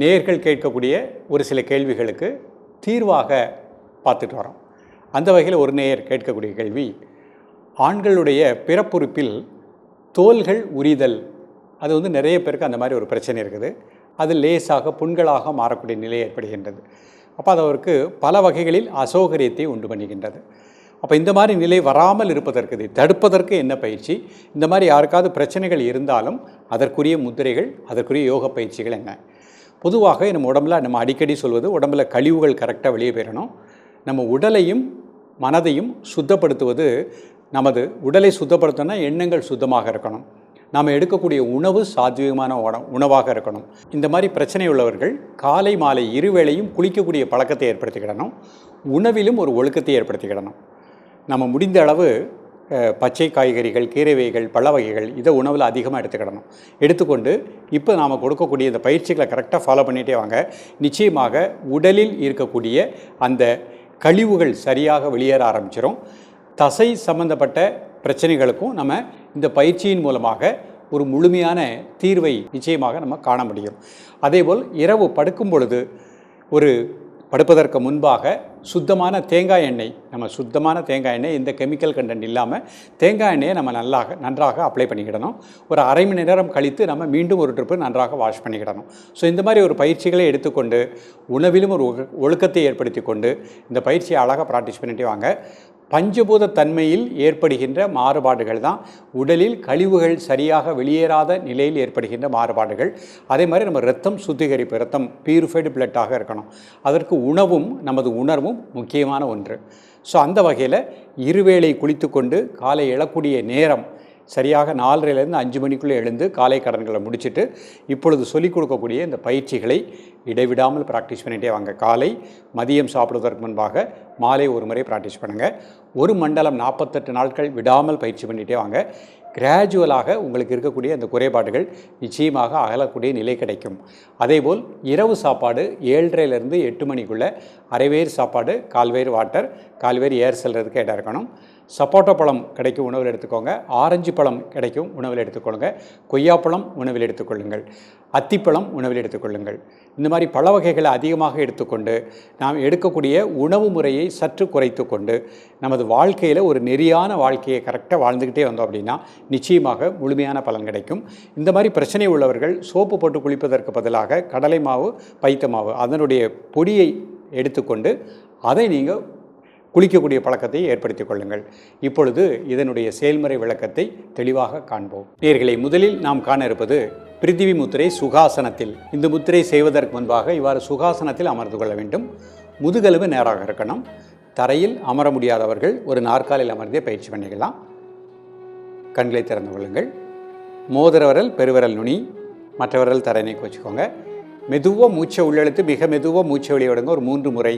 நேர்கள் கேட்கக்கூடிய ஒரு சில கேள்விகளுக்கு தீர்வாக பார்த்துட்டு வரோம். அந்த வகையில் ஒரு நேயர் கேட்கக்கூடிய கேள்வி ஆண்களுடைய பிறப்புறுப்பில் தோள்கள் உரிதல் அது வந்து நிறைய பேருக்கு அந்த மாதிரி ஒரு பிரச்சனை இருக்குது. அது லேசாக புண்களாக மாறக்கூடிய நிலை ஏற்படுகின்றது. அப்போ அது அவருக்கு பல வகைகளில் அசௌகரியத்தை உண்டு பண்ணுகின்றது. அப்போ இந்த மாதிரி நிலை வராமல் இருப்பதற்கு இதை தடுப்பதற்கு என்ன பயிற்சி? இந்த மாதிரி யாருக்காவது பிரச்சனைகள் இருந்தாலும் அதற்குரிய முத்திரைகள் அதற்குரிய யோக பயிற்சிகள் என்ன? பொதுவாக நம்ம உடம்புல நம்ம அடிக்கடி சொல்வது உடம்புல கழிவுகள் கரெக்டாக வெளியே போயிடணும். நம்ம உடலையும் மனதையும் சுத்தப்படுத்துவது நமது உடலை சுத்தப்படுத்தணும்னா எண்ணங்கள் சுத்தமாக இருக்கணும். நாம் எடுக்கக்கூடிய உணவு சாத்வீகமான உணவாக இருக்கணும். இந்த மாதிரி பிரச்சனை உள்ளவர்கள் காலை மாலை இருவேளையும் குளிக்கக்கூடிய பழக்கத்தை ஏற்படுத்திக்கிடணும். உணவிலும் ஒரு ஒழுக்கத்தை ஏற்படுத்திக்கிடணும். நம்ம முடிந்த அளவு பச்சை காய்கறிகள் கீரை வகைகள் பழ வகைகள் இதை உணவில் அதிகமாக எடுத்துக்கிடணும். எடுத்துக்கொண்டு இப்போ நாம் கொடுக்கக்கூடிய இந்த பயிற்சிகளை கரெக்டாக ஃபாலோ பண்ணிகிட்டே வாங்க. நிச்சயமாக உடலில் இருக்கக்கூடிய அந்த கழிவுகள் சரியாக வெளியேற ஆரம்பிச்சிடும் தசை சம்பந்தப்பட்ட பிரச்சனைகளுக்கும் நம்ம இந்த பயிற்சியின் மூலமாக ஒரு முழுமையான தீர்வை நிச்சயமாக நம்ம காண முடியும். அதேபோல் இரவு படுக்கும் பொழுது ஒரு படுப்பதற்கு முன்பாக சுத்தமான தேங்காய் எண்ணெய் நம்ம சுத்தமான தேங்காய் எண்ணெய் எந்த கெமிக்கல் கண்டென்ட் இல்லாமல் தேங்காய் எண்ணெயை நம்ம நல்லாக நன்றாக அப்ளை பண்ணிக்கிடணும். ஒரு அரை மணி நேரம் கழித்து நம்ம மீண்டும் ஒரு ட்ரிப்பு நன்றாக வாஷ் பண்ணிக்கிடணும். ஸோ இந்த மாதிரி ஒரு பயிற்சிகளை எடுத்துக்கொண்டு உணவிலும் ஒரு ஒழு- ஒழுக்கத்தை ஏற்படுத்தி கொண்டு இந்த பயிற்சியை அழகாக ப்ராக்டிஸ் பண்ணிட்டு வாங்க. பஞ்சபூத தன்மையில் ஏற்படுகின்ற மாறுபாடுகள் தான். உடலில் கழிவுகள் சரியாக வெளியேறாத நிலையில் ஏற்படுகின்ற மாறுபாடுகள். அதே மாதிரி நம்ம ரத்தம் சுத்திகரிப்பு ரத்தம் பியூரிஃபைடு பிளட்டாக இருக்கணும். அதற்கு உணவும் நமது உணர்வும் முக்கியமான ஒன்று. ஸோ அந்த வகையில் இருவேளை குளித்துக்கொண்டு காலை எழக்கூடிய நேரம் சரியாக நாலரைலேருந்து அஞ்சு மணிக்குள்ளே எழுந்து காலை கடன்களை முடிச்சுட்டு இப்பொழுது சொல்லிக் கொடுக்கக்கூடிய இந்த பயிற்சிகளை இடைவிடாமல் ப்ராக்டிஸ் பண்ணிகிட்டே வாங்க. காலை மதியம் சாப்பிடுவதற்கு முன்பாக மாலை ஒரு முறை ப்ராக்டிஸ் பண்ணுங்கள் ஒரு மண்டலம் நாற்பத்தெட்டு நாட்கள் விடாமல் பயிற்சி பண்ணிகிட்டே வாங்க. கிராஜுவலாக உங்களுக்கு இருக்கக்கூடிய அந்த குறைபாடுகள் நிச்சயமாக அகலக்கூடிய நிலை கிடைக்கும். அதேபோல் இரவு சாப்பாடு ஏழரைலேருந்து எட்டு மணிக்குள்ளே அரைவேர் சாப்பாடு கால்வேர் வாட்டர் கால்வேர் ஏர் செல்கிறதுக்கு இடம் இருக்கணும். சப்போட்டா பழம் கிடைக்கும் உணவில் எடுத்துக்கோங்க. ஆரஞ்சு பழம் கிடைக்கும் உணவில் எடுத்துக்கொள்ளுங்க. கொய்யாப்பழம் உணவில் எடுத்துக்கொள்ளுங்கள். அத்திப்பழம் உணவில் எடுத்துக்கொள்ளுங்கள். இந்த மாதிரி பழ வகைகளை அதிகமாக எடுத்துக்கொண்டு நாம் எடுக்கக்கூடிய உணவு முறையை சற்று குறைத்து கொண்டு நமது வாழ்க்கையில் ஒரு நெறியான வாழ்க்கையை கரெக்டாக வாழ்ந்துக்கிட்டே வந்தோம் அப்படின்னா நிச்சயமாக முழுமையான பலன் கிடைக்கும். இந்த மாதிரி பிரச்சனை உள்ளவர்கள் சோப்பு போட்டு குளிப்பதற்கு பதிலாக கடலை மாவு பைத்த மாவு அதனுடைய பொடியை எடுத்துக்கொண்டு அதை நீங்கள் குளிக்கக்கூடிய பழக்கத்தை ஏற்படுத்திக் கொள்ளுங்கள். இப்பொழுது இதனுடைய செயல்முறை விளக்கத்தை தெளிவாக காண்போம். நேர்களை முதலில் நாம் காண இருப்பது பிரித்திவி முத்திரை சுகாசனத்தில். இந்த முத்திரை செய்வதற்கு முன்பாக இவ்வாறு சுகாசனத்தில் அமர்ந்து கொள்ள வேண்டும். முதுகெலும்பு நேராக இருக்கணும். தரையில் அமர முடியாதவர்கள் ஒரு நாற்காலில் அமர்ந்தே பயிற்சி பண்ணிக்கலாம். கண்களை திறந்து கொள்ளுங்கள். மோதிர விரல் பெருவிரல் நுனி மற்ற விரல் தரையினை வச்சுக்கோங்க மெதுவாக மூச்சை உள்ளெழுத்து மிக மெதுவாக மூச்சை வெளியே விடுங்க. ஒரு மூன்று முறை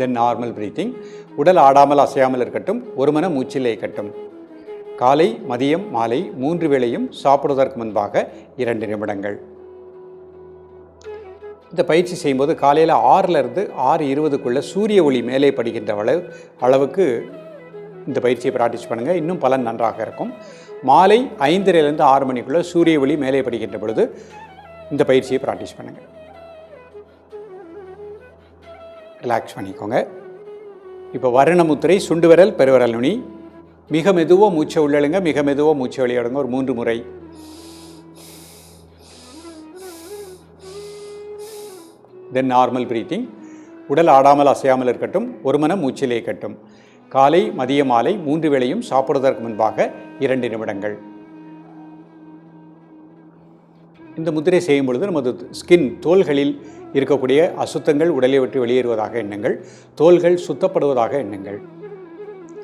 தென் நார்மல் பிரீத்திங் உடல் ஆடாமல் அசையாமல் இருக்கட்டும் ஒரு மன மூச்சிலே இருக்கட்டும். காலை மதியம் மாலை மூன்று வேளையும் சாப்பிடுவதற்கு முன்பாக இரண்டு நிமிடங்கள். இந்த பயிற்சி செய்யும்போது காலையில் ஆறிலிருந்து ஆறு இருபதுக்குள்ளே சூரிய ஒளி மேலே படுகின்ற அளவு அளவுக்கு இந்த பயிற்சியை ப்ராக்டிஸ் பண்ணுங்கள் இன்னும் பலன் நன்றாக இருக்கும். மாலை ஐந்தரைலேருந்து ஆறு மணிக்குள்ளே சூரிய ஒளி மேலே படுகின்ற பொழுது இந்த பயிற்சியை ப்ராக்டிஸ் பண்ணுங்கள் ரிலாக்ஸ் பண்ணிக்கோங்க. இப்போ வர்ணமுத்திரை சுண்டு விரல் பெருவரல் நுனி மிக மெதுவாக மூச்சை உள்ளழுங்க மிக மெதுவாக மூச்சை வெளியிடுங்க ஒரு மூன்று முறை. தென் நார்மல் பிரீத்திங் உடல் ஆடாமல் அசையாமல் இருக்கட்டும் ஒரு மனம் மூச்சிலே கட்டும் காலை மதிய மாலை மூன்று வேளையும் சாப்பிடுவதற்கு முன்பாக இரண்டு நிமிடங்கள். இந்த முத்திரை செய்யும் பொழுது நமது ஸ்கின் தோள்களில் இருக்கக்கூடிய அசுத்தங்கள் உடலை விட்டு வெளியேறுவதாக எண்ணுங்கள். தோள்கள் சுத்தப்படுவதாக எண்ணுங்கள்.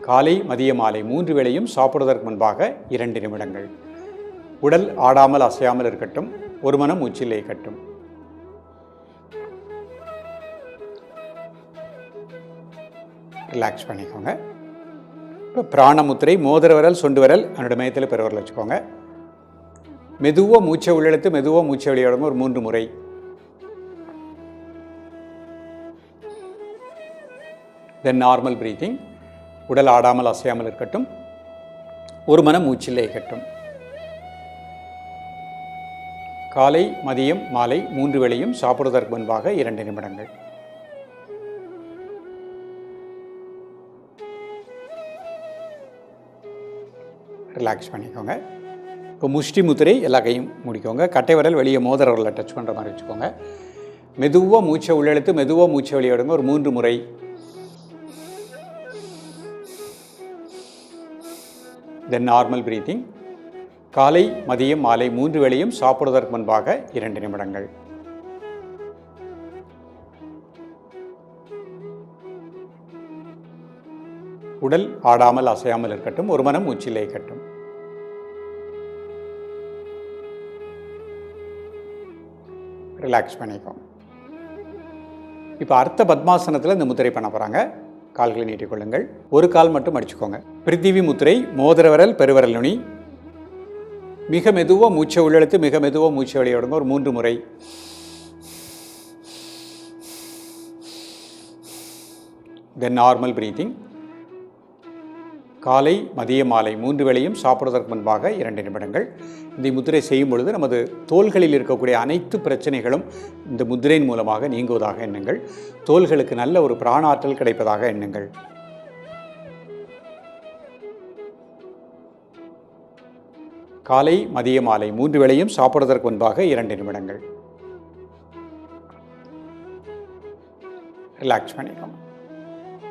காலை மதிய மாலை மூன்று வேளையும் சாப்பிடுவதற்கு முன்பாக இரண்டு நிமிடங்கள். உடல் ஆடாமல் அசையாமல் இருக்கட்டும். ஒரு மனம் மூச்சில் கட்டும் ரிலாக்ஸ் பண்ணிக்கோங்க. இப்போ பிராணமுத்திரை மோதிர விரல் சொண்டு விரல் என்னோட மையத்தில் பெருவரில் வச்சுக்கோங்க. மெதுவாக மூச்சை உள்ளெழுத்து மெதுவாக மூச்சை வெளியிடணும். ஒரு மூன்று முறை. தென் நார்மல் ப்ரீத்திங் உடல் ஆடாமல் அசையாமல் இருக்கட்டும். ஒரு மனம் மூச்சில்லை இருக்கட்டும். காலை மதியம் மாலை மூன்று வேளையும் சாப்பிடுவதற்கு முன்பாக இரண்டு நிமிடங்கள். ரிலாக்ஸ் பண்ணிக்கோங்க. இப்போ முஷ்டி முத்திரை எல்லா கையும் முடிக்கோங்க. கட்டை விரல் வெளியே மோதிர டச் பண்ணுற மாதிரி வச்சுக்கோங்க. மெதுவாக மூச்சை உள்ளெழுத்து மெதுவாக மூச்சை வெளியிடுங்க ஒரு மூன்று முறை தென் நார்மல் பிரீத்திங் காலை மதியம் மாலை மூன்று வேளையும் சாப்பிடுவதற்கு முன்பாக இரண்டு நிமிடங்கள். உடல் ஆடாமல் அசையாமல் இருக்கட்டும் ஒரு மனம் உச்சிலே கட்டும் ரிலாக்ஸ் பண்ணிக்கோங்க இப்போ அர்த்த பத்மாசனத்தில் இந்த முத்திரை பண்ண போகிறாங்க கால்களை நீட்டிக்கொள்ளுங்கள் ஒரு கால் மட்டும் அடிச்சுக்கோங்க. பிரித்திவி முத்திரை மோதிரவரல் பெருவரல் நுனி. மிக மெதுவாக மூச்சை உள்ளெழுத்து மிக மெதுவாக மூச்சை வெளியிடுங்க ஒரு மூன்று முறை. தென் நார்மல் பிரீத்திங் காலை மதிய மாலை மூன்று வேளையும் சாப்பிடுவதற்கு முன்பாக இரண்டு நிமிடங்கள். இந்த முத்திரை செய்யும் பொழுது நமது தோள்களில் இருக்கக்கூடிய அனைத்து பிரச்சனைகளும் இந்த முத்திரையின் மூலமாக நீங்குவதாக எண்ணுங்கள். தோள்களுக்கு நல்ல ஒரு பிராணாற்றல் கிடைப்பதாக எண்ணுங்கள். காலை மதிய மாலை மூன்று வேளையும் சாப்பிடுவதற்கு முன்பாக இரண்டு நிமிடங்கள். ரிலாக்ஸ் பண்ணிக்கோங்க.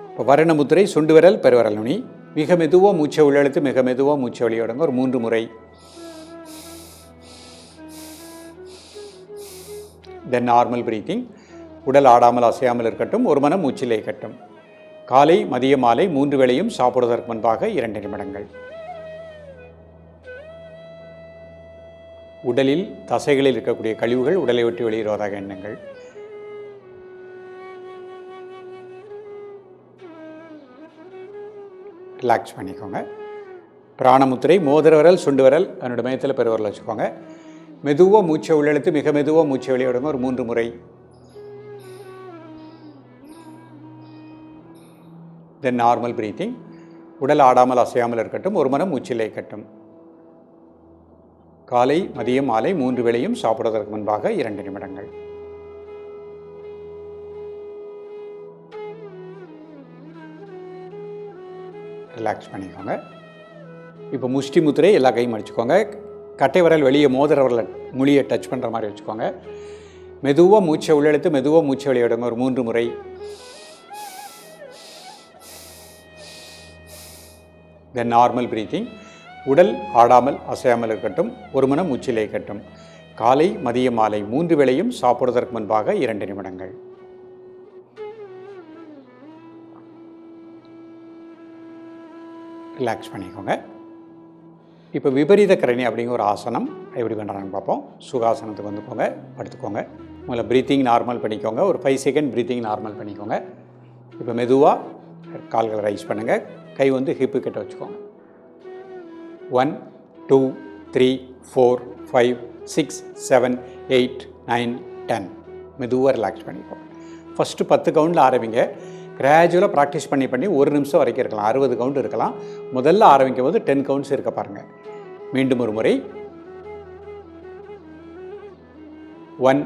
இப்போ வரண முத்திரை சுண்டு விரல் பெருவரல் நுனி. மிக மெதுவாக மூச்சை உள்ளெழுத்து மிக மெதுவாக மூச்சை வெளியிடுங்க ஒரு மூன்று முறை. தென் நார்மல் பிரீத்திங் உடல் ஆடாமல் அசையாமல் இருக்கட்டும் ஒரு மனம் மூச்சிலே கட்டும் காலை மதிய மாலை மூன்று வேளையும் சாப்பிடுவதற்கு முன்பாக இரண்டு நிமிடங்கள். உடலில் தசைகளில் இருக்கக்கூடிய கழிவுகள் உடலை விட்டு வெளியேறுவதாக எண்ணங்கள். ரிலாக்ஸ் பண்ணிக்கோங்க. பிராணமுத்திரை மோதிர விரல் சுண்டு விரல் என்னோட மையத்தில் பெருவரில் வச்சுக்கோங்க. மெதுவாக மூச்சை உள்ளெழுத்து மிக மெதுவாக மூச்சை வெளியிடுங்க ஒரு மூன்று முறை. தென் நார்மல் பிரீத்திங் உடல் ஆடாமல் அசையாமல் இருக்கட்டும். ஒரு மனம் மூச்சிலே கட்டும் காலை மதியம் மாலை மூன்று வேளையும் சாப்பிடுவதற்கு முன்பாக இரண்டு நிமிடங்கள். ரிலாக்ஸ் பண்ணிக்கோங்க. இப்போ முஷ்டி முத்திரை எல்லா கையும் அடிச்சுக்கோங்க. கட்டை விரல் வெளியே மோதிர விரல மொழியை டச் பண்ணுற மாதிரி வச்சுக்கோங்க. மெதுவாக மூச்சை உள்ளெழுத்து மெதுவாக மூச்சை வெளியிடுங்க ஒரு மூன்று முறை. தென் நார்மல் பிரீத்திங் உடல் ஆடாமல் அசையாமல் இருக்கட்டும். ஒரு மனம் மூச்சிலே கட்டும் காலை மதிய மாலை மூன்று வேளையும் சாப்பிடுவதற்கு முன்பாக இரண்டு நிமிடங்கள். ரிலாக்ஸ் பண்ணிக்கோங்க. இப்போ விபரீத கரணி அப்படிங்கிற ஒரு ஆசனம் எப்படி பண்ணுறாங்கன்னு பார்ப்போம். சுகாசனத்துக்கு வந்துக்கோங்க படுத்துக்கோங்க. உங்களை ப்ரீத்திங் நார்மல் பண்ணிக்கோங்க. ஒரு ஃபைவ் செகண்ட் ப்ரீத்திங் நார்மல் பண்ணிக்கோங்க. இப்போ மெதுவாக கால்களை ரைஸ் பண்ணுங்கள் கை வந்து ஹிப்பு கிட்ட வச்சுக்கோங்க. One two three four five six seven eight nine ten மெதுவாக ரிலாக்ஸ் பண்ணிக்கோங்க. ஃபஸ்ட்டு பத்து கவுண்டில் ஆரம்பிங்க. கிராஜுவலாக ப்ராக்டிஸ் பண்ணி பண்ணி ஒரு நிமிஷம் வரைக்கும் இருக்கலாம். அறுபது கவுண்ட் இருக்கலாம். முதல்ல ஆரம்பிக்கும் போது டென் கவுண்ட்ஸ் இருக்க பாருங்கள் மீண்டும் ஒரு முறை. One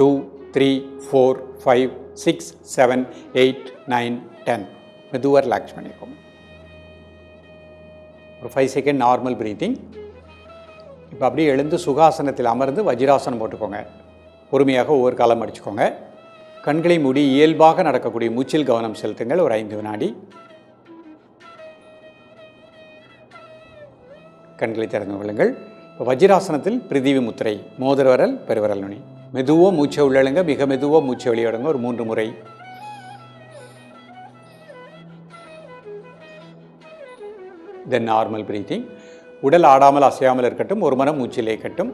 two three four five six seven eight nine ten மெதுவாக ரிலாக்ஸ் பண்ணிக்கோங்க. ஒரு ஃபைவ் செகண்ட் நார்மல் ப்ரீத்திங் இப்போ அப்படியே எழுந்து சுகாசனத்தில் அமர்ந்து வஜ்ராசனம் போட்டுக்கோங்க. பொறுமையாக ஒவ்வொரு காலம் அடிச்சுக்கோங்க. கண்களை மூடி இயல்பாக நடக்கக்கூடிய மூச்சில் கவனம் செலுத்துங்கள். ஒரு ஐந்து வினாடி. கண்களை திறந்து கொள்ளுங்கள். இப்போ வஜ்ராசனத்தில் பிரிதிவி முத்திரை மோதிர பெருவரல் நுனி. மெதுவோ மூச்சை உள்ளழுங்க மிக மெதுவோ மூச்சை வெளியிடுங்க. ஒரு மூன்று முறை. தென் நார்மல் பிரீத்திங் உடல் ஆடாமல் அசையாமல் இருக்கட்டும் ஒரு மனம் மூச்சிலே கட்டும்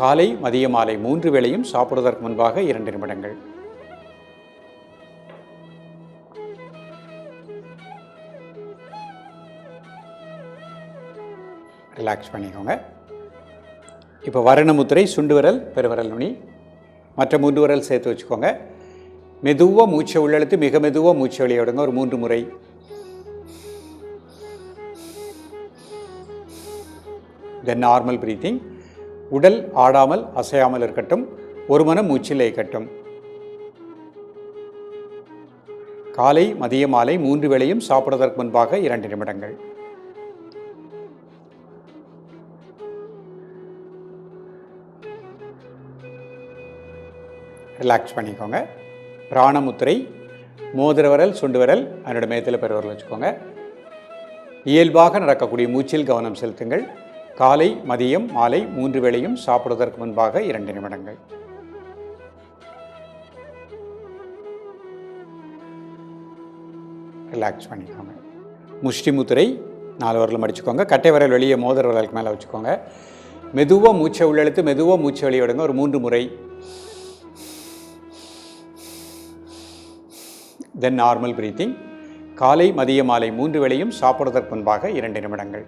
காலை மதிய மாலை மூன்று வேளையும் சாப்பிடுவதற்கு முன்பாக இரண்டு நிமிடங்கள். ரிலாக்ஸ் பண்ணிக்கோங்க. இப்போ வரணமுத்திரை சுண்டு விரல் பெருவரல் நுனி மற்ற மூன்று விரல் சேர்த்து வச்சுக்கோங்க. மெதுவாக மூச்சை உள்ளெழுத்து மிக மெதுவாக மூச்சை வெளியே விடுங்க ஒரு மூன்று முறை. தென் நார்மல் ப்ரீத்திங் உடல் ஆடாமல் அசையாமல் இருக்கட்டும் ஒரு மனம் மூச்சில் இயக்கட்டும் காலை மதிய மாலை மூன்று வேளையும் சாப்பிடுவதற்கு முன்பாக இரண்டு நிமிடங்கள். ரிலாக்ஸ் பண்ணிக்கோங்க. பிராணமுத்திரை மோதிர விரல் சுண்டு விரல் அதனோட மேத்தில் பெருவரல் வச்சுக்கோங்க. இயல்பாக நடக்கக்கூடிய மூச்சில் கவனம் செலுத்துங்கள். காலை மதியம் மாலை மூன்று வேளையும் சாப்பிடுவதற்கு முன்பாக இரண்டு நிமிடங்கள். ரிலாக்ஸ் பண்ணிக்கோங்க. முஷ்டி முத்திரை நாலு விரல் மடிச்சுக்கோங்க. கட்டை விரல் வெளியே மோதிர விரலுக்கு மேலே வச்சுக்கோங்க. மெதுவாக மூச்சை உள்ளெழுத்து மெதுவாக மூச்சை வெளியே விடுங்க ஒரு மூன்று முறை. தென் நார்மல் பிரீத்திங் காலை மதிய மாலை மூன்று வேளையும் சாப்பிடுவதற்கு முன்பாக இரண்டு நிமிடங்கள்.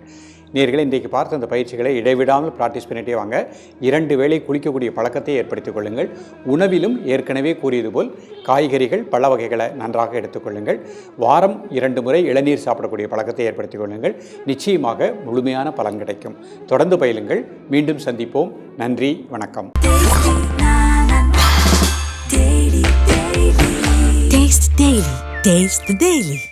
நேர்களை இன்றைக்கு பார்த்த அந்த பயிற்சிகளை இடைவிடாமல் ப்ராக்டிஸ் பண்ணிட்டே வாங்க. இரண்டு வேளை குளிக்கக்கூடிய பழக்கத்தை ஏற்படுத்திக் கொள்ளுங்கள். உணவிலும் ஏற்கனவே கூறியது போல் காய்கறிகள் பல வகைகளை நன்றாக எடுத்துக்கொள்ளுங்கள் வாரம் இரண்டு முறை இளநீர் சாப்பிடக்கூடிய பழக்கத்தை ஏற்படுத்திக் கொள்ளுங்கள். நிச்சயமாக முழுமையான பலன் கிடைக்கும். தொடர்ந்து பயிலுங்கள். மீண்டும் சந்திப்போம். நன்றி வணக்கம். Taste the Daily.